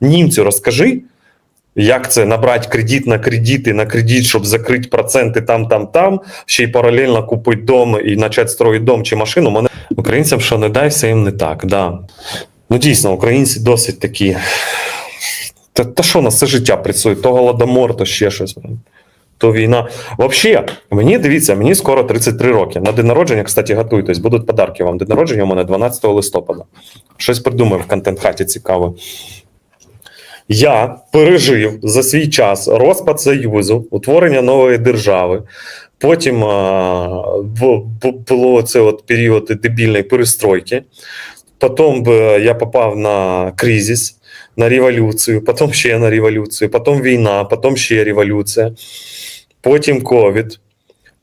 Німцю розкажи, як це набрати кредит на кредити, на кредит, щоб закрити проценти там, там, там, ще й паралельно купити дом і почати строїти дом чи машину. Мене українцям, що не дай, все їм не так. Да. Ну дійсно, українці досить такі. Та, та що на все життя працює? То голодомор, то ще щось. То війна. Взагалі, мені дивіться, мені скоро 33 роки. На день народження, кстати, готуйтесь, будуть подарки вам. День народження у мене 12 листопада. Щось придумаю в контент-хаті цікаве. Я пережив за свій час розпад Союзу, утворення нової держави. Потім а, бу- бу- було це от період дебільної перестройки. Потім я попав на кризис, на революцію, потім ще на революцію, потім війна, потім ще революція, потім ковід,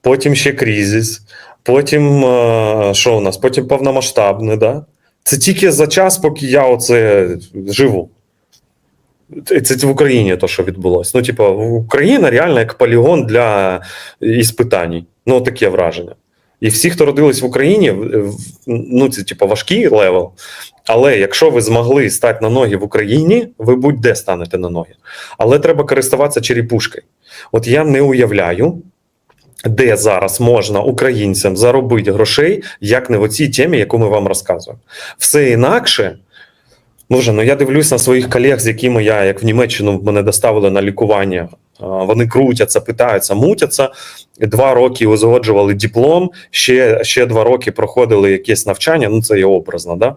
потім ще кризис, потім а, що у нас? Потім повномасштабне. Да? Це тільки за час, поки я оце живу. Це, в Україні то, що відбулося. Ну, типу, Україна реально як полігон для іспитань. Ну, таке враження. І всі, хто родились в Україні, ну це типу важкий левел. Але якщо ви змогли стати на ноги в Україні, ви будь-де станете на ноги. Але треба користуватися черепушкою. От я не уявляю, де зараз можна українцям заробити грошей, як не в оцій темі, яку ми вам розказуємо. Все інакше. Може, ну я дивлюсь на своїх колег, з якими я, як в Німеччину, мене доставили на лікування. Вони крутяться, питаються, мутяться. Два роки узгоджували диплом, ще, ще два роки проходили якесь навчання. Ну, це є образно, да?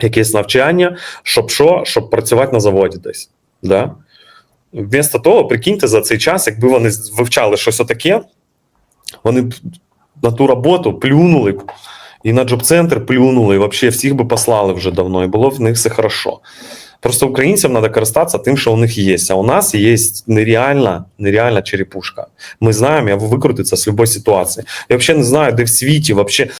Якесь навчання, щоб що, щоб працювати на заводі десь. Да? Вмісто того, прикиньте за цей час, якби вони вивчали щось отаке, вони б на ту роботу плюнули б. І на джоб-центр плюнули, і взагалі всіх би послали вже давно, і було в них все хорошо. Просто українцям треба користатися тим, що у них є. А у нас є нереальна, нереальна черепушка. Ми знаємо, як викрутитися з будь-якої ситуації. Я взагалі не знаю, де в світі, вообще,